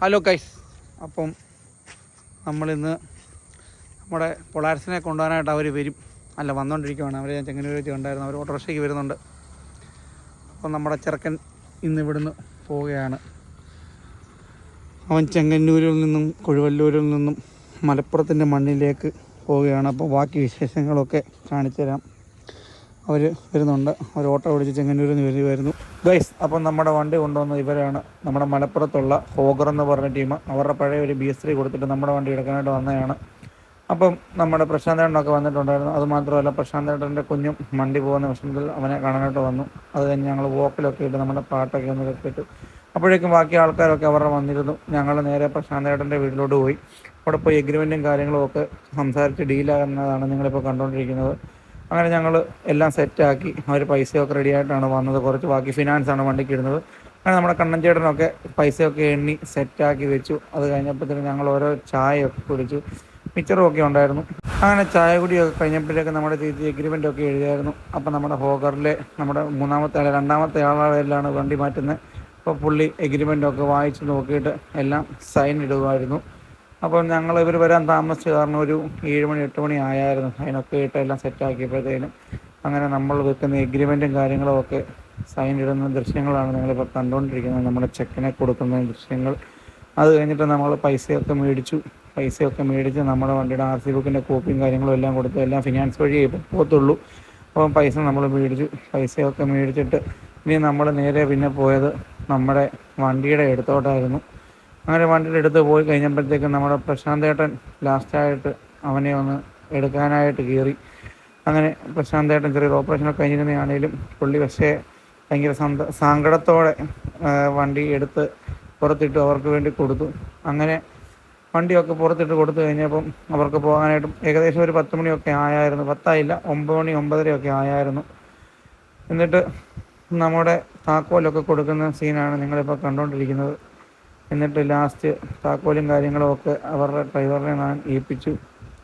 Hello കൈസ് അപ്പം നമ്മളിന്ന് നമ്മുടെ പൊളാരസിനെ കൊണ്ടുപോകാനായിട്ട് അവർ വരും. അല്ല വന്നുകൊണ്ടിരിക്കുവാണ് അവർ ഞാൻ ചെങ്ങന്നൂർ വെച്ച് കണ്ടായിരുന്നു. അവർ ഓട്ടോറിക്ഷയ്ക്ക് വരുന്നുണ്ട്. അപ്പം നമ്മുടെ ചെറുക്കൻ ഇന്ന് ഇവിടുന്ന് പോവുകയാണ്. അവൻ ചെങ്ങന്നൂരിൽ നിന്നും കൊഴുവല്ലൂരിൽ നിന്നും മലപ്പുറത്തിന്റെ മണ്ണിലേക്ക് പോവുകയാണ്. അപ്പോൾ ബാക്കി വിശേഷങ്ങളൊക്കെ കാണിച്ചു തരാം അവർ വരുന്നുണ്ട്. അവർ ഓട്ടോ ഓടിച്ച് ചെങ്ങന്നൂരിൽ നിന്ന് വരുമായിരുന്നു ഗൈസ് അപ്പം നമ്മുടെ വണ്ടി കൊണ്ടുവന്ന ഇവരാണ് നമ്മുടെ മലപ്പുറത്തുള്ള ഹോഗർ എന്ന് പറഞ്ഞ ടീം. അവരുടെ പഴയ ഒരു ബി എസ് ത്രീ കൊടുത്തിട്ട് നമ്മുടെ വണ്ടി എടുക്കാനായിട്ട് വന്നതാണ്. അപ്പം നമ്മുടെ പ്രശാന്തേട്ടനൊക്കെ വന്നിട്ടുണ്ടായിരുന്നു. അതുമാത്രമല്ല മാത്രമല്ല പ്രശാന്ത് ഏട്ടന്റെ കുഞ്ഞും വണ്ടി പോകുന്ന വിഷമത്തിൽ അവനെ കാണാനായിട്ട് വന്നു. അത് കഴിഞ്ഞ് ഞങ്ങൾ വോക്കിലൊക്കെ ഇട്ട് നമ്മുടെ പാട്ടൊക്കെ ഒന്ന് ഇട്ട് അപ്പോഴേക്കും ബാക്കി ആൾക്കാരൊക്കെ അവരുടെ വന്നിരുന്നു. ഞങ്ങൾ നേരെ പ്രശാന്തേട്ടന്റെ വീട്ടിലോട്ട് പോയി. അവിടെ പോയി എഗ്രിമെന്റും കാര്യങ്ങളും ഒക്കെ സംസാരിച്ച് ഡീലാകുന്നതാണ് നിങ്ങളിപ്പോൾ കണ്ടുകൊണ്ടിരിക്കുന്നത്. അങ്ങനെ ഞങ്ങൾ എല്ലാം സെറ്റാക്കി അവർ പൈസയൊക്കെ റെഡി ആയിട്ടാണ് വന്നത്. കുറച്ച് ബാക്കി ഫിനാൻസാണ് വണ്ടിക്ക് ഇടുന്നത്. അങ്ങനെ നമ്മുടെ കണ്ണൻ ചേട്ടനൊക്കെ പൈസയൊക്കെ എണ്ണി സെറ്റാക്കി വെച്ചു. അത് കഴിഞ്ഞപ്പോഴത്തേക്കും ഞങ്ങൾ ഓരോ ചായയൊക്കെ കുടിച്ചു. മിച്ചറും ഒക്കെ ഉണ്ടായിരുന്നു. അങ്ങനെ ചായ കുടിയൊക്കെ കഴിഞ്ഞപ്പോഴേക്കും നമ്മുടെ ചേച്ചി എഗ്രിമെന്റ് ഒക്കെ എഴുതിയായിരുന്നു. അപ്പം നമ്മുടെ ഹോക്കറിലെ നമ്മുടെ മൂന്നാമത്തെ ആൾ രണ്ടാമത്തെ ആളാണ് വണ്ടി മാറ്റുന്നത്. അപ്പോൾ പുള്ളി എഗ്രിമെന്റ് ഒക്കെ വായിച്ച് നോക്കിയിട്ട് എല്ലാം സൈൻ ഇടുമായിരുന്നു. അപ്പോൾ ഞങ്ങൾ ഇവർ വരാൻ താമസിച്ചു കാരണം ഒരു ഏഴ് മണി എട്ട് മണി ആയായിരുന്നു. അതിനൊക്കെ ഇട്ട് എല്ലാം സെറ്റാക്കിയപ്പോഴത്തേനും അങ്ങനെ നമ്മൾ വെക്കുന്ന എഗ്രിമെന്റും കാര്യങ്ങളും ഒക്കെ സൈൻ ഇടുന്ന ദൃശ്യങ്ങളാണ് നിങ്ങളിപ്പോൾ കണ്ടുകൊണ്ടിരിക്കുന്നത്. നമ്മുടെ ചെക്കിനെ കൊടുക്കുന്ന ദൃശ്യങ്ങൾ. അത് കഴിഞ്ഞിട്ട് നമ്മൾ പൈസയൊക്കെ മേടിച്ചു. പൈസയൊക്കെ മേടിച്ച് നമ്മുടെ വണ്ടിയുടെ ആർ സി ബുക്കിന്റെ കോപ്പിയും കാര്യങ്ങളും എല്ലാം കൊടുത്ത് എല്ലാം ഫിനാൻസ് വഴി പോകത്തുള്ളൂ. അപ്പം പൈസ നമ്മൾ മേടിച്ചു. പൈസയൊക്കെ മേടിച്ചിട്ട് ഇനി നമ്മൾ നേരെ പിന്നെ പോയത് നമ്മുടെ വണ്ടിയുടെ അടുത്തോട്ടായിരുന്നു അങ്ങനെ വണ്ടിയുടെ അടുത്ത് പോയി കഴിഞ്ഞപ്പോഴത്തേക്കും നമ്മുടെ പ്രശാന്ത് ഏട്ടൻ ലാസ്റ്റായിട്ട് അവനെ ഒന്ന് എടുക്കാനായിട്ട് കയറി. അങ്ങനെ പ്രശാന്ത് ഏട്ടൻ ചെറിയൊരു ഓപ്പറേഷനൊക്കെ കഴിഞ്ഞിരുന്നതാണേലും പുള്ളി പക്ഷേ ഭയങ്കര സങ്കടത്തോടെ വണ്ടി എടുത്ത് പുറത്തിട്ട് അവർക്ക് വേണ്ടി കൊടുത്തു. അങ്ങനെ വണ്ടിയൊക്കെ പുറത്തിട്ട് കൊടുത്തു കഴിഞ്ഞപ്പം അവർക്ക് പോകാനായിട്ടും ഏകദേശം ഒരു പത്ത് മണിയൊക്കെ ആയായിരുന്നു. പത്തായില്ല ഒമ്പത് മണി ഒമ്പതരയൊക്കെ ആയായിരുന്നു. എന്നിട്ട് നമ്മുടെ താക്കോലൊക്കെ കൊടുക്കുന്ന സീനാണ് നിങ്ങളിപ്പോൾ കണ്ടുകൊണ്ടിരിക്കുന്നത് എന്നിട്ട് ലാസ്റ്റ് താക്കോലും കാര്യങ്ങളും ഒക്കെ അവരുടെ ഡ്രൈവറിനെ ഞാൻ ഏൽപ്പിച്ചു.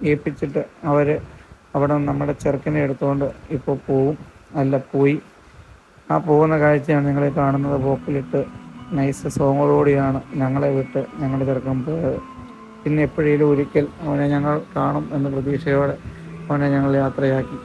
ഏൽപ്പിച്ചിട്ട് അവർ അവിടെ നമ്മുടെ ചെറുക്കനെ എടുത്തുകൊണ്ട് ഇപ്പോൾ പോവും. അല്ല പോയി. ആ പോകുന്ന കാഴ്ചയാണ് നിങ്ങളെ കാണുന്നത്. പോക്കിലിട്ട് നൈസ് സോങ്ങോടുകൂടിയാണ് ഞങ്ങളെ വിട്ട് ഞങ്ങളുടെ ചെറുക്കൻ പോയത്. പിന്നെ എപ്പോഴേലും ഒരിക്കൽ അവനെ ഞങ്ങൾ കാണും എന്ന പ്രതീക്ഷയോടെ അവനെ ഞങ്ങൾ യാത്രയാക്കി.